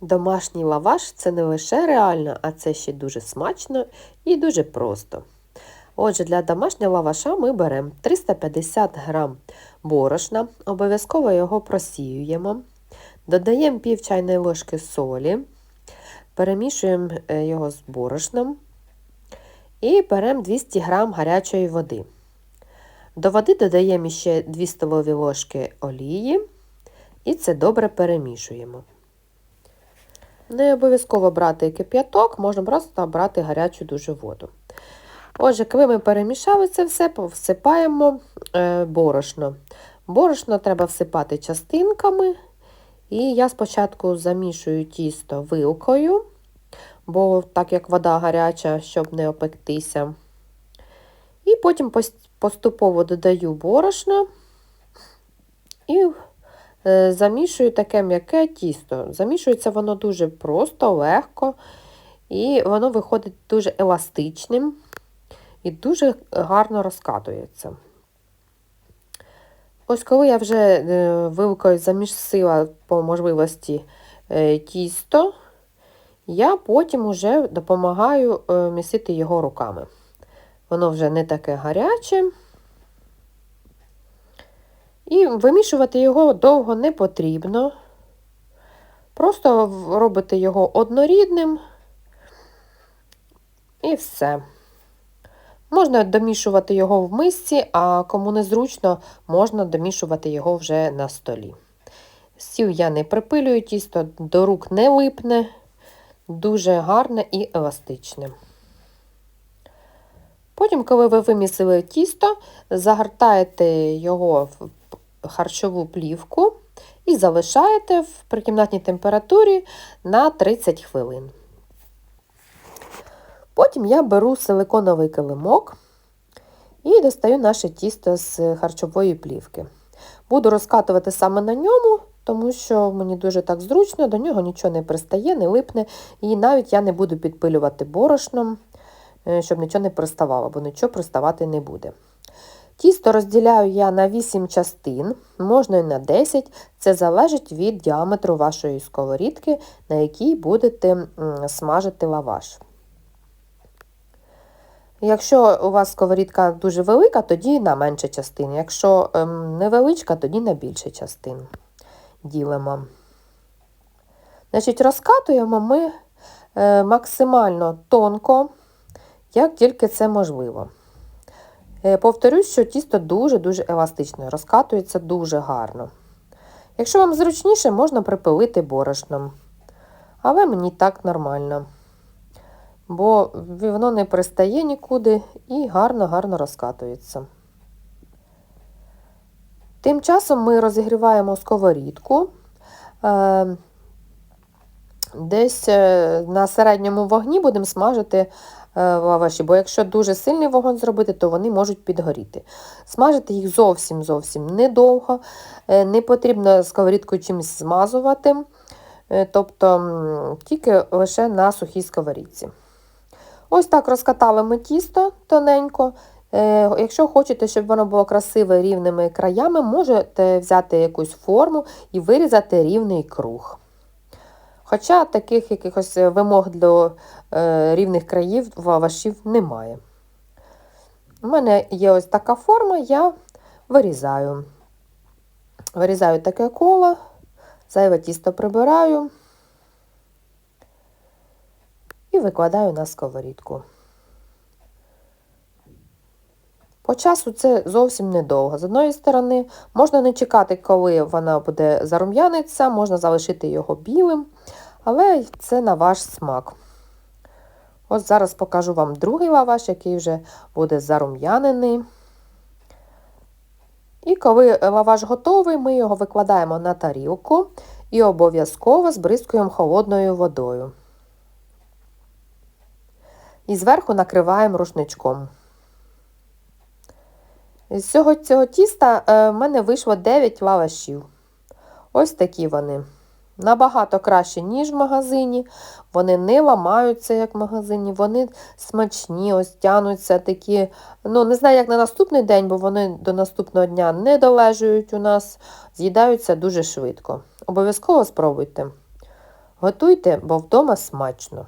Домашній лаваш це не лише реально, а це ще дуже смачно і дуже просто. Отже, для домашнього лаваша ми беремо 350 г борошна, обов'язково його просіюємо, додаємо пів чайної ложки солі, перемішуємо е, його з борошном і беремо 200 г гарячої води. До води додаємо ще 2 столові ложки олії і це добре перемішуємо. Не обов'язково брати кип'яток, можна просто брати гарячу дуже воду. Отже, коли ми перемішали це все, всипаємо е, борошно. Борошно треба всипати частинками. І я спочатку замішую тісто вилкою, бо так як вода гаряча, щоб не опектися. І потім поступово додаю борошно і замішую таке м'яке тісто. Замішується воно дуже просто, легко, і воно виходить дуже еластичним і дуже гарно розкатується. Ось коли я вже е, вилкою замісила по можливості е, тісто, я потім вже допомагаю місити його руками. Воно вже не таке гаряче. І вимішувати його довго не потрібно. Просто робите його однорідним і все. Можна домішувати його в мисці, а кому незручно, можна домішувати його вже на столі. Сів я не припилюю тісто, до рук не липне, дуже гарне і еластичне. Потім, коли ви вимісили тісто, загортаєте його в харчову плівку і залишаєте в прикімнатній температурі на 30 хвилин. Потім я беру силиконовий килимок і достаю наше тісто з харчової плівки. Буду розкатувати саме на ньому, тому що мені дуже так зручно, до нього нічого не пристає, не липне, і навіть я не буду підпилювати борошном, е, щоб нічого не приставало, бо нічого приставати не буде. Тісто розділяю я на 8 частин, можна і на 10, це залежить від діаметру вашої сковорідки, на якій будете смажити лаваш. Якщо у вас сковорідка дуже велика, тоді на менше частин. Якщо ем, невеличка, тоді на більше частин ділимо. Значить, Розкатуємо ми е, максимально тонко, як тільки це можливо. Е, повторюсь, що тісто дуже-дуже еластичне, розкатується дуже гарно. Якщо вам зручніше, можна припилити борошном. Але мені так нормально. Бо воно не пристає нікуди і гарно-гарно розкатується. Тим часом ми розігріваємо сковорідку. Десь е, на середньому вогні будемо смажити Е, лаваші, бо якщо дуже сильний вогонь зробити, то вони можуть підгоріти. Смажити їх зовсім зовсім недовго, е, не потрібно сковорідку чимось змазувати, тобто тільки лише на сухій сковорідці. Ось так розкатали ми тісто тоненько. Якщо хочете, щоб воно було красиве рівними краями, можете взяти якусь форму і вирізати рівний круг. Хоча таких якихось е, вимог до е, рівних країв лавашів немає. У мене є ось така форма, я вирізаю. Вирізаю таке коло, зайве тісто прибираю і викладаю на сковорідку. По часу це зовсім недовго. З одної сторони, можна не чекати, коли вона буде зарум'яниться, можна залишити його білим, але це на ваш смак. Ось зараз покажу вам другий лаваш, який вже буде зарум'янений. І коли лаваш готовий, ми його викладаємо на тарілку і обов'язково збризкуємо холодною водою. І зверху накриваємо рушничком. З цього цього тіста е, в мене вийшло 9 лавашів. Ось такі вони. Набагато краще, ніж в магазині. Вони не ламаються, як в магазині, вони смачні, ось тянуться такі. Ну, не знаю, як на наступний день, бо вони до наступного дня не долежують у нас, з'їдаються дуже швидко. Обов'язково спробуйте. Готуйте, бо вдома смачно.